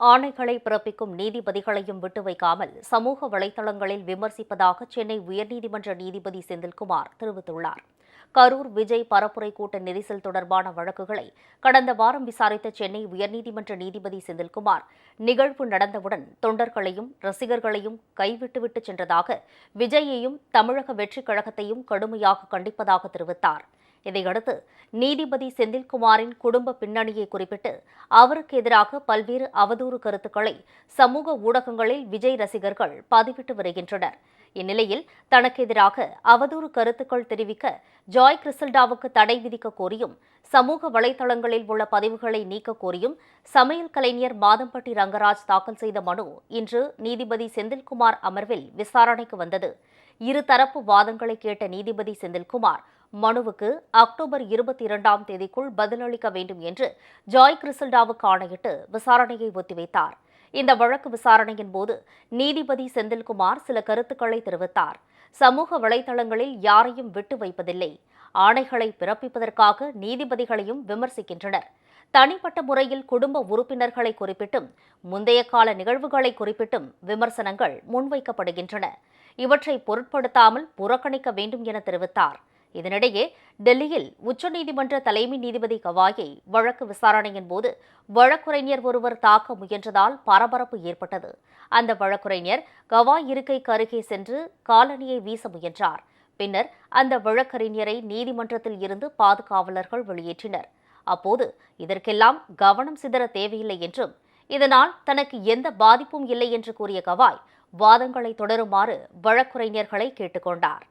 ஆணைகளை பிறப்பிக்கும் நீதிபதிகளையும் விட்டு வைக்காமல் சமூக வலைதளங்களில் விமர்சிப்பதாக சென்னை உயர்நீதிமன்ற நீதிபதி செந்தில்குமார் தெரிவித்துள்ளார். கரூர் விஜய் பரப்புரை கூட்ட நெரிசல் தொடர்பான வழக்குகளை கடந்த வாரம் விசாரித்த சென்னை உயர்நீதிமன்ற நீதிபதி செந்தில்குமார் நிகழ்வு நடந்தவுடன் தொண்டர்களையும் ரசிகர்களையும் கைவிட்டுவிட்டு சென்றதாக விஜயையும் தமிழக வெற்றிக் கழகத்தையும் கடுமையாக கண்டிப்பதாக தெரிவித்தார். இதையடுத்து நீதிபதி செந்தில்குமாரின் குடும்ப பின்னணியை குறிப்பிட்டு அவருக்கு எதிராக பல்வேறு அவதூறு கருத்துக்களை சமூக ஊடகங்களில் விஜய் ரசிகர்கள் பதிவிட்டு வருகின்றனர். இந்நிலையில் தனக்கு எதிராக அவதூறு கருத்துக்கள் தெரிவிக்க ஜாய் கிறிசல்டாவுக்கு தடை விதிக்க கோரியும் சமூக வலைதளங்களில் உள்ள பதிவுகளை நீக்க கோரியும் சமையல் கலைஞர் மாதம்பட்டி ரங்கராஜ் தாக்கல் செய்த மனு இன்று நீதிபதி செந்தில்குமார் அமர்வில் விசாரணைக்கு வந்தது. இருதரப்பு வாதங்களை கேட்ட நீதிபதி செந்தில்குமார் மனுவுக்கு அக்டோபர் இருபத்தி இரண்டாம் தேதிக்குள் பதிலளிக்க வேண்டும் என்று ஜாய் கிறிசல்டாவுக்கு ஆணையிட்டு விசாரணையை ஒத்திவைத்தார். இந்த வழக்கு விசாரணையின் போது நீதிபதி செந்தில்குமார் சில கருத்துக்களை தெரிவித்தார். சமூக வலைதளங்களில் யாரையும் விட்டு வைப்பதில்லை. ஆணைகளை பிறப்பிப்பதற்காக நீதிபதிகளையும் விமர்சிக்கின்றனர். தனிப்பட்ட முறையில் குடும்ப உறுப்பினர்களை குறிப்பிட்டும் முந்தைய கால நிகழ்வுகளை குறிப்பிட்டும் விமர்சனங்கள் முன்வைக்கப்படுகின்றன. இவற்றை பொருட்படுத்தாமல் புறக்கணிக்க வேண்டும் என தெரிவித்தார். இதனிடையே டெல்லியில் உச்சநீதிமன்ற தலைமை நீதிபதி கவாயை வழக்கு விசாரணையின் போது வழக்குரைஞர் ஒருவர் தாக்க முயன்றதால் பரபரப்பு ஏற்பட்டது. அந்த வழக்குரைஞர் கவாய் இருக்கைக்கு அருகே சென்று காலணியை வீச முயன்றார். பின்னர் அந்த வழக்கறிஞரை நீதிமன்றத்தில் இருந்து பாதுகாவலர்கள் வெளியேற்றினர். அப்போது இதற்கெல்லாம் கவனம் சிதற தேவையில்லை என்றும் இதனால் தனக்கு எந்த பாதிப்பும் இல்லை என்று கூறிய கவாய் வாதங்களை தொடருமாறு வழக்குரைஞர்களை கேட்டுக்கொண்டார்.